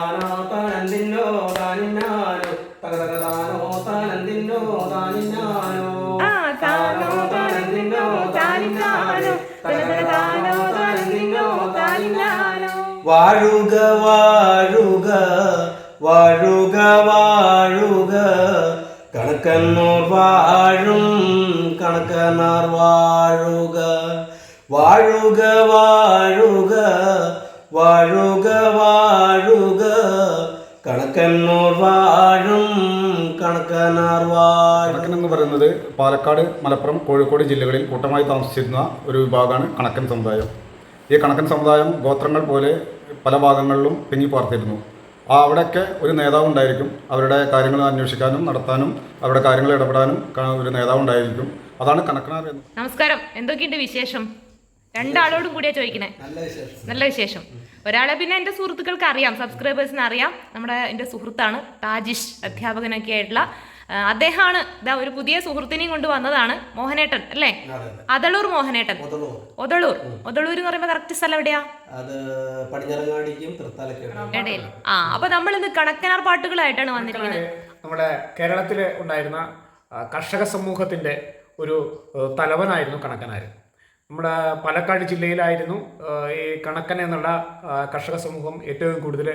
താനോ താനന്തിന്നോ താനിന്നാനോ? തകതക താനോ താനന്തിന്നോ താനിന്നാനോ? ആ താനോ താനന്തിന്നോ താനിന്നാനോ? തകതക താനോ താനന്തിന്നോ താനിന്നാനോ? വാഴുക വാഴുക വാഴുക വാഴുക. കണക്കന്നൂർ വാഴും കണക്കനാർ വാഴുക. വാഴുക വാഴുക വാഴുക വാഴുക. കണക്കന്നൂർ വാഴും കണക്കനാർ വാഴും. കണക്കൻ എന്ന് പറയുന്നത് പാലക്കാട് മലപ്പുറം കോഴിക്കോട് ജില്ലകളിൽ കൂട്ടമായി താമസിച്ചിരുന്ന ഒരു വിഭാഗമാണ് കണക്കൻ സമുദായം. ഈ കണക്കൻ സമുദായം ഗോത്രങ്ങൾ പോലെ പല ഭാഗങ്ങളിലും തിങ്ങിപ്പാർത്തിരുന്നു ആ അവിടെയൊക്കെ ഒരു നേതാവ് ഉണ്ടായിരിക്കും. അവരുടെ കാര്യങ്ങൾ അന്വേഷിക്കാനും നടത്താനും അവരുടെ കാര്യങ്ങൾ ഇടപെടാനും ഒരു നേതാവ് ഉണ്ടായിരിക്കും. അതാണ് കണക്കനാർ എന്ന്. നമസ്കാരം. എന്തൊക്കെയുണ്ട് വിശേഷം? രണ്ടാളോടും കൂടിയാ ചോദിക്കണേ. നല്ല വിശേഷം. നല്ല വിശേഷം. ഒരാളെ പിന്നെ എന്റെ സുഹൃത്തുക്കൾക്ക് അറിയാം സബ്സ്ക്രൈബേഴ്സിന് അറിയാം. നമ്മുടെ എന്റെ സുഹൃത്താണ് താജിഷ് അധ്യാപകനൊക്കെ ആയിട്ടുള്ള. അദ്ദേഹമാണ് ഇതാ ഒരു പുതിയ സുഹൃത്തിനെയും കൊണ്ട് വന്നതാണ് മോഹനേട്ടൻ അല്ലേ? അതെ അതളൂർ മോഹനേട്ടൻ. ഒതളൂർ. ഒതളൂർ. എന്ന് പറയുമ്പോൾ കറക്റ്റ് സ്ഥലം എവിടെയാ? ഇടയിൽ. ആ അപ്പൊ നമ്മൾ ഇന്ന് കണക്കനാർ പാട്ടുകളായിട്ടാണ് വന്നിരിക്കുന്നത്. നമ്മുടെ കേരളത്തിലെ ഉണ്ടായിരുന്ന കർഷക സമൂഹത്തിന്റെ ഒരു തലവനായിരുന്നു കണക്കനാർ നമ്മുടെ പാലക്കാട് ജില്ലയിലായിരുന്നു ഈ കണക്കൻ എന്നുള്ള കർഷക സമൂഹം ഏറ്റവും കൂടുതൽ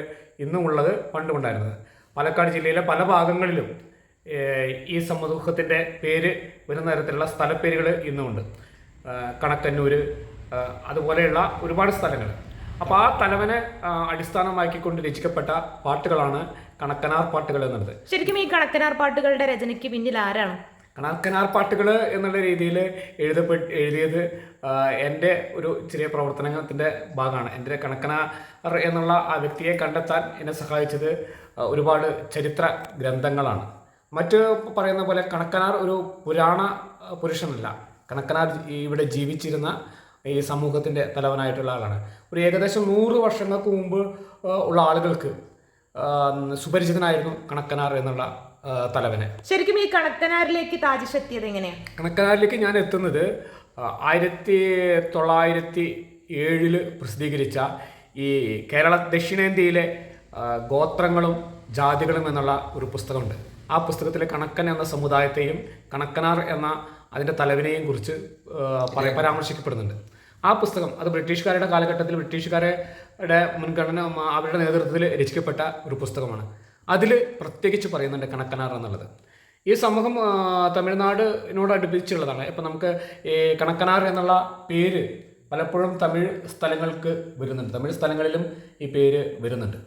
ഇന്നും ഉള്ളത് പണ്ടുമുണ്ടായിരുന്നത് പാലക്കാട് ജില്ലയിലെ പല ഭാഗങ്ങളിലും ഈ സമൂഹത്തിന്റെ പേര് വരുന്ന തരത്തിലുള്ള സ്ഥലപ്പേരുകൾ ഇന്നുമുണ്ട്. കണക്കന്നൂര് അതുപോലെയുള്ള ഒരുപാട് സ്ഥലങ്ങൾ അപ്പോൾ ആ തലവനെ അടിസ്ഥാനമാക്കിക്കൊണ്ട് രചിക്കപ്പെട്ട പാട്ടുകളാണ് കണക്കനാർ പാട്ടുകൾ എന്നുള്ളത്. ശരിക്കും ഈ കണക്കനാർ പാട്ടുകളുടെ രചനയ്ക്ക് പിന്നിൽ ആരാണ്? കണക്കനാർ പാട്ടുകൾ എന്നുള്ള രീതിയിൽ എഴുതപ്പെട്ട് എഴുതിയത് എന്റെ ഒരു ചെറിയ പ്രവർത്തനത്തിന്റെ ഭാഗമാണ്. എന്റെ കണക്കനാർ എന്നുള്ള ആ വ്യക്തിയെ കണ്ടെത്താൻ എന്നെ സഹായിച്ചത് ഒരുപാട് ചരിത്ര ഗ്രന്ഥങ്ങളാണ്. മറ്റ് പറയുന്ന പോലെ കണക്കനാർ ഒരു പുരാണ പുരുഷനല്ല. കണക്കനാർ ഇവിടെ ജീവിച്ചിരുന്ന ഈ സമൂഹത്തിന്റെ തലവനായിട്ടുള്ള ആളാണ്. ഒരു ഏകദേശം നൂറ് വർഷങ്ങൾക്ക് മുമ്പ് ഉള്ള ആളുകൾക്ക് സുപരിചിതനായിരുന്നു കണക്കനാർ എന്നുള്ള തലവനെ. ശരിക്കും ഈ കണക്കനാരിലേക്ക് താജിഷ് എത്തിയത് എങ്ങനെയാണ് കണക്കനാരിലേക്ക് ഞാൻ എത്തുന്നത് ആയിരത്തി തൊള്ളായിരത്തി ഏഴിൽ പ്രസിദ്ധീകരിച്ച ഈ കേരള ദക്ഷിണേന്ത്യയിലെ ഗോത്രങ്ങളും ജാതികളും എന്നുള്ള ഒരു പുസ്തകമുണ്ട്. ആ പുസ്തകത്തിൽ കണക്കൻ എന്ന സമുദായത്തെയും കണക്കനാർ എന്ന അതിന്റെ തലവിനെയും കുറിച്ച് പരാമർശിക്കപ്പെടുന്നുണ്ട്. ആ പുസ്തകം അത് ബ്രിട്ടീഷുകാരുടെ കാലഘട്ടത്തിൽ ബ്രിട്ടീഷുകാരുടെ മുൻഗണന അവരുടെ നേതൃത്വത്തിൽ രചിക്കപ്പെട്ട ഒരു പുസ്തകമാണ്. അതിൽ പ്രത്യേകിച്ച് പറയുന്നുണ്ട് കണക്കനാർ എന്നുള്ളത്. ഈ സമൂഹം തമിഴ്നാടിനോട് അടുപ്പിച്ചുള്ളതാണ്. ഇപ്പം നമുക്ക് ഈ കണക്കനാർ എന്നുള്ള പേര് പലപ്പോഴും തമിഴ് സ്ഥലങ്ങൾക്ക് വരുന്നുണ്ട്. തമിഴ് സ്ഥലങ്ങളിലും ഈ പേര് വരുന്നുണ്ട്.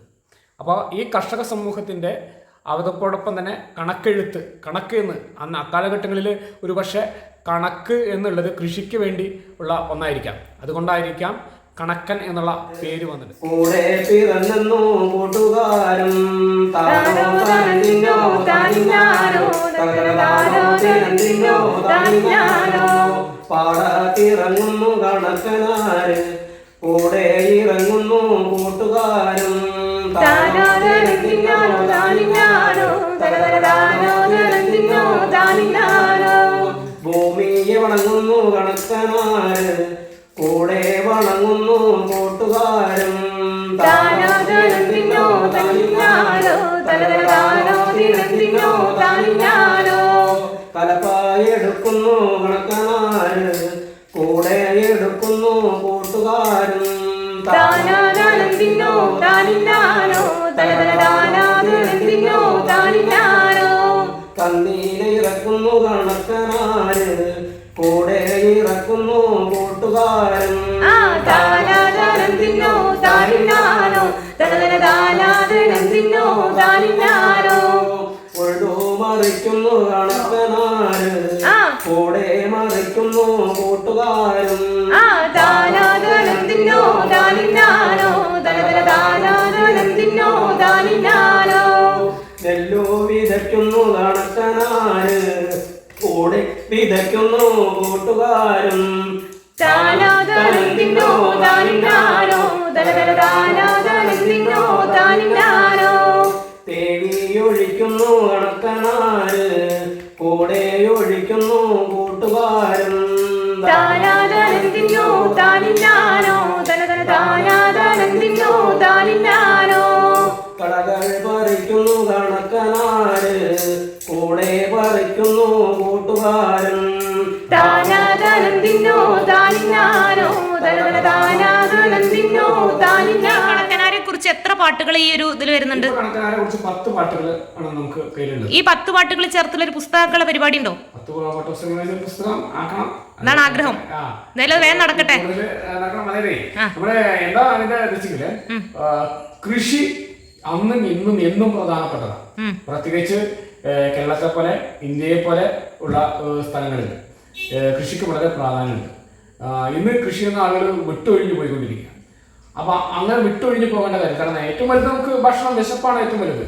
അപ്പോൾ ഈ കർഷക സമൂഹത്തിന്റെ അതോടൊപ്പം തന്നെ കണക്കെഴുത്ത് കണക്ക് എന്ന് അന്ന് അക്കാലഘട്ടങ്ങളിൽ ഒരുപക്ഷെ കണക്ക് എന്നുള്ളത് കൃഷിക്ക് വേണ്ടി ഉള്ള ഒന്നായിരിക്കാം. അതുകൊണ്ടായിരിക്കാം കണക്കൻ എന്നുള്ള പേര് വന്നത് കൂടെ പിറന്നു കൂട്ടുകാരും താനോ പാടത്തിറങ്ങുന്നു കണക്കനാര് കൂടെ ഇറങ്ങുന്നു കൂട്ടുകാരും താനോ ഭൂമിയെ വണങ്ങുന്നു കണക്കനാര് കണക്കനാര് കൂടെ എടുക്കുന്നു കൂട്ടുകാരും. താനാനന്ദിന്നോ താനിന്നാനോ കണക്കനാര് കൂടെ ഇറക്കുന്നു കൂട്ടുകാരും. ആ താനാനന്ദിന്നോ താനിന്നാനോ തലതലതാനാനന്ദിന്നോ താനിന്നാനോ ഒഴു മറിക്കുന്നു കണക്കനാര് ആ. കൂടെ മറിക്കുന്നു കൂട്ടുകാരും. നെല്ലു വിതയ്ക്കുന്നു കണക്കനാര് കൂടെ വിതയ്ക്കുന്നു കൂട്ടുകാരും. താനാനന്ദിന്നോ താനിന്നാനോ തലതലതാനാനന്ദിന്നോ താനിന്നാനോ തേവിയൊഴിക്കുന്നു കണക്കനാര് കൂടെ ഒഴിക്കുന്നു കൂട്ടുകാരും താനാനന്ദിന്നോ താനിന്നാനോ തലതലതാനാനന്ദിന്നോ താനിന്നാനോ കടകൾ പറിക്കുന്നു കണക്കനാര് കൂടെ പറിക്കുന്നു കൂട്ടുകാരൻ. താനാദാനം തിന്നോ താനിന്നാനോ താനാദാനം തിന്നോ താനിന്നാ കണക്കനാരെ കുറിച്ച് എത്ര പാട്ടുകൾ ഈ ഒരു ഇതിൽ വരുന്നുണ്ട്? ഈ പത്ത് പാട്ടുകൾ ചേർത്തുള്ള ഒരു പുസ്തകങ്ങളുടെ പരിപാടി ഉണ്ടോ? പത്ത് പുസ്തകം ആക്കണം. അതാണ് ആഗ്രഹം. എന്തായാലും വേഗം നടക്കട്ടെ. നമ്മുടെ എന്താ അതിന്റെ കൃഷി അന്നും ഇന്നും എന്നും പ്രധാനപ്പെട്ടതാണ്. പ്രത്യേകിച്ച് കേരളത്തെ പോലെ ഇന്ത്യയെ പോലെ ഉള്ള സ്ഥലങ്ങളിൽ കൃഷിക്ക് വളരെ പ്രാധാന്യമുണ്ട്. ഇന്ന് കൃഷി എന്ന ആളുകൾ വിട്ടൊഴിഞ്ഞു പോയിക്കൊണ്ടിരിക്കുക അപ്പൊ അങ്ങനെ വിട്ടൊഴിഞ്ഞു പോകേണ്ട കാര്യം കാരണം ഏറ്റവും വലുത് നമുക്ക് ഭക്ഷണം വിശപ്പാണ് ഏറ്റവും വലുത്.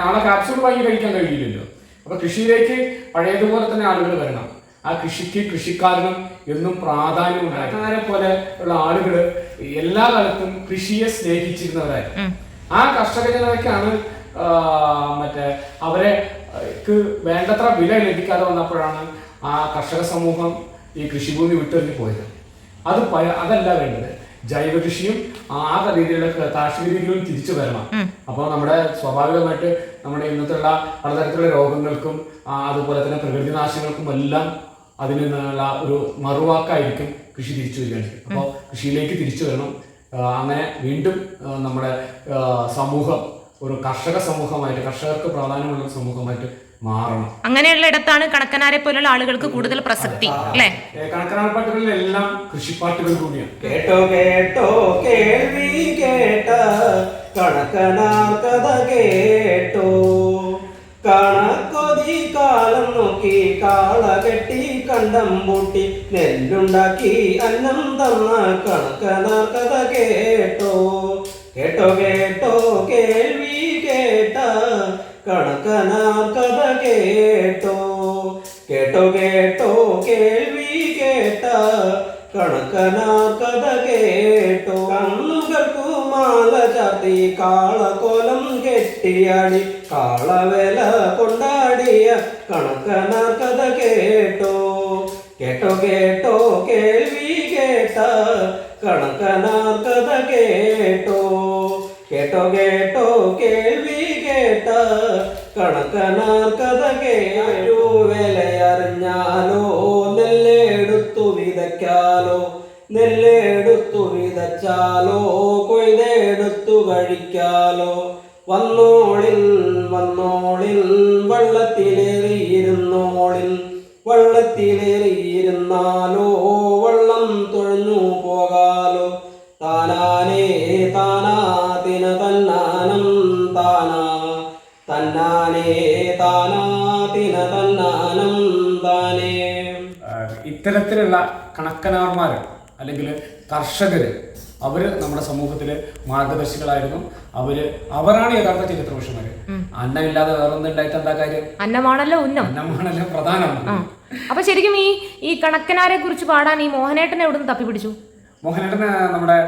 നാളെ കാപ്സ്യൂൾ വാങ്ങി കഴിക്കാൻ കഴിയില്ലല്ലോ. അപ്പൊ കൃഷിയിലേക്ക് പഴയതുപോലെ തന്നെ ആളുകൾ വരണം. ആ കൃഷിക്ക് കൃഷിക്കാരനും എന്നും പ്രാധാന്യം ഉണ്ടായിരുന്നവരെ പോലെ ഉള്ള ആളുകൾ എല്ലാ കാലത്തും കൃഷിയെ സ്നേഹിച്ചിരുന്നവരായിരുന്നു ആ കർഷക ജനതയ്ക്കാണ് മറ്റേ അവരെ വേണ്ടത്ര വില ലഭിക്കാതെ വന്നപ്പോഴാണ് ആ കർഷക സമൂഹം ഈ കൃഷിഭൂമി വിട്ടൊഴിഞ്ഞു പോയത്. അത് അതല്ല വേണ്ടത്. ജൈവ കൃഷിയും ആ രീതിയിലുള്ള കാർഷിക രീതികളും തിരിച്ചു വരണം. അപ്പോൾ നമ്മുടെ സ്വാഭാവികമായിട്ട് നമ്മുടെ ഇന്നത്തുള്ള പലതരത്തിലുള്ള രോഗങ്ങൾക്കും അതുപോലെ തന്നെ പ്രകൃതി നാശങ്ങൾക്കും എല്ലാം അതിൽ നിന്നുള്ള ഒരു മറുവാക്കായിരിക്കും കൃഷി തിരിച്ചു വരികയാണ്. അപ്പോൾ കൃഷിയിലേക്ക് തിരിച്ചു വരണം. അങ്ങനെ വീണ്ടും നമ്മുടെ സമൂഹം ഒരു കർഷക സമൂഹമായിട്ട് കർഷകർക്ക് പ്രാധാന്യമുള്ള സമൂഹമായിട്ട് മാറണം. അങ്ങനെയുള്ള ഇടത്താണ് കണക്കനാരെ പോലുള്ള ആളുകൾക്ക് കൂടുതൽ പ്രസക്തി അല്ലേ? കണക്കനാർ പാട്ടുകളിലെല്ലാം കൃഷിപ്പാട്ടുകൾ കൂടിയാണ്. കേട്ടോ കേട്ടോ കേൾവി കേട്ട കണക്കനാർ കഥ കേട്ടോ. കണക്കൊതി കാലം നോക്കി കാള കെട്ടി കണ്ടം പൂട്ടി നെല്ലുണ്ടാക്കി അന്നം തന്ന കണക്കനാർ കഥ കേട്ടോ. കേട്ടോ കേട്ടോ കേൾവി കേട്ട കണക്കനാർ കഥ കേട്ടോ. കേട്ടോ കേട്ടോ കേൾവി കേട്ട കണക്കനാർ കഥ കേട്ടോ. കണ്ണുകൾക്കു മാല ചാത്തി കാളക്കോലം കെട്ടിയാടി കാളവേല കൊണ്ടാടിയ കണക്കനാർ കഥ കേട്ടോ. കേട്ടോ കേട്ടോ കേൾവി കേട്ട കണക്കനാർ കഥ കേട്ടോ കേട്ടോ കേട്ടോ കേൾവി കേട്ട കണക്കനാർ കഥ വിലയറിഞ്ഞാലോ നെല്ലെടുത്തു വിതയ്ക്കാലോ നെല്ലെടുത്തു വിതച്ചാലോ കൊയ്തെടുത്തു കഴിക്കാലോ. വന്നോളിൽ വന്നോളിൽ വള്ളത്തിലേറിയിരുന്നോളിൻ വള്ളത്തിലേറിയിരുന്നാലോ വള്ളം തുഴഞ്ഞു പോകാലോ? താനാനേ താനാതിന തന്നാനം താനാ. തന്നാനേ താനാ തിന തന്നാനം താനേ. ഇത്തരത്തിലുള്ള കണക്കനാർമാർ അല്ലെങ്കിൽ കർഷകർ അവർ നമ്മുടെ സമൂഹത്തിലെ മാർഗദർശികളായിരുന്നു. അവർ അവരാണ് യഥാർത്ഥ ചരിത്ര പുരുഷന്മാര് അന്നമില്ലാതെ വേറൊന്നും ഉണ്ടായിട്ട് എന്താ കാര്യം? അന്നമാണല്ലോ ഉന്നം. അന്നമാണല്ലോ പ്രധാനം. അപ്പൊ ശരിക്കും ഈ ഈ കണക്കനാരെ കുറിച്ച് പാടാൻ ഈ മോഹനേട്ടനെ എവിടെ നിന്ന് തപ്പിപ്പിടിച്ചു? മോഹനേട്ടന് നമ്മുടെ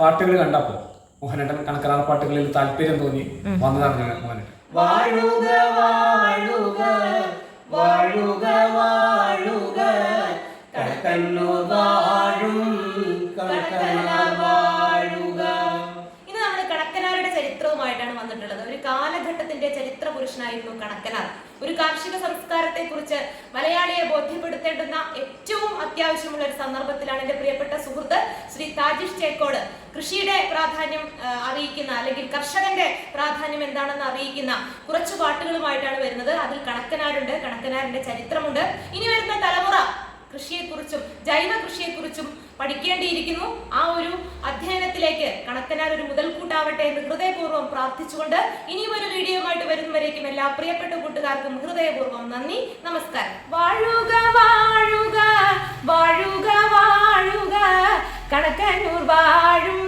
പാട്ടുകൾ കണ്ടപ്പോ മോഹനേട്ടൻ കണക്കനാർ പാട്ടുകളിൽ താല്പര്യം തോന്നി വന്നതാണ് മോഹനേട്ടൻ. വാഴുക വാഴുക വാഴുക വാഴുക കടക്കന്നൂർ കാലഘട്ടത്തിന്റെ ചരിത്ര പുരുഷനായിരുന്നു കണക്കനാർ ഒരു കാർഷിക സംസ്കാരത്തെ കുറിച്ച് മലയാളിയെ ബോധ്യപ്പെടുത്തേണ്ടുന്ന ഏറ്റവും അത്യാവശ്യമുള്ള ഒരു സന്ദർഭത്തിലാണ് എന്റെ പ്രിയപ്പെട്ട സുഹൃത്ത് ശ്രീ താജിഷ് ചേക്കോട്. കൃഷിയുടെ പ്രാധാന്യം അറിയിക്കുന്ന അല്ലെങ്കിൽ കർഷകന്റെ പ്രാധാന്യം എന്താണെന്ന് അറിയിക്കുന്ന കുറച്ച് പാട്ടുകളുമായിട്ടാണ് വരുന്നത്. അതിൽ കണക്കനാരുണ്ട് കണക്കനാരിന്റെ ചരിത്രമുണ്ട്. ഇനി വരുന്ന തലമുറ കൃഷിയെക്കുറിച്ചും ജൈവ കൃഷിയെക്കുറിച്ചും പഠിക്കേണ്ടിയിരിക്കുന്നു. ആ ഒരു അധ്യയനത്തിലേക്ക് കണക്കനാർ ഒരു മുതൽക്കൂട്ടാവട്ടെ എന്ന് ഹൃദയപൂർവം പ്രാർത്ഥിച്ചുകൊണ്ട് ഇനിയും ഒരു വീഡിയോയുമായിട്ട് വരുന്നവരേക്കും എല്ലാ പ്രിയപ്പെട്ട കൂട്ടുകാർക്കും ഹൃദയപൂർവം നന്ദി. നമസ്കാരം. വാഴുക വാഴുക വാഴുക വാഴുക. കണക്കനൂർ വാഴും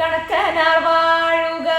കണക്കനാർ വാഴുക.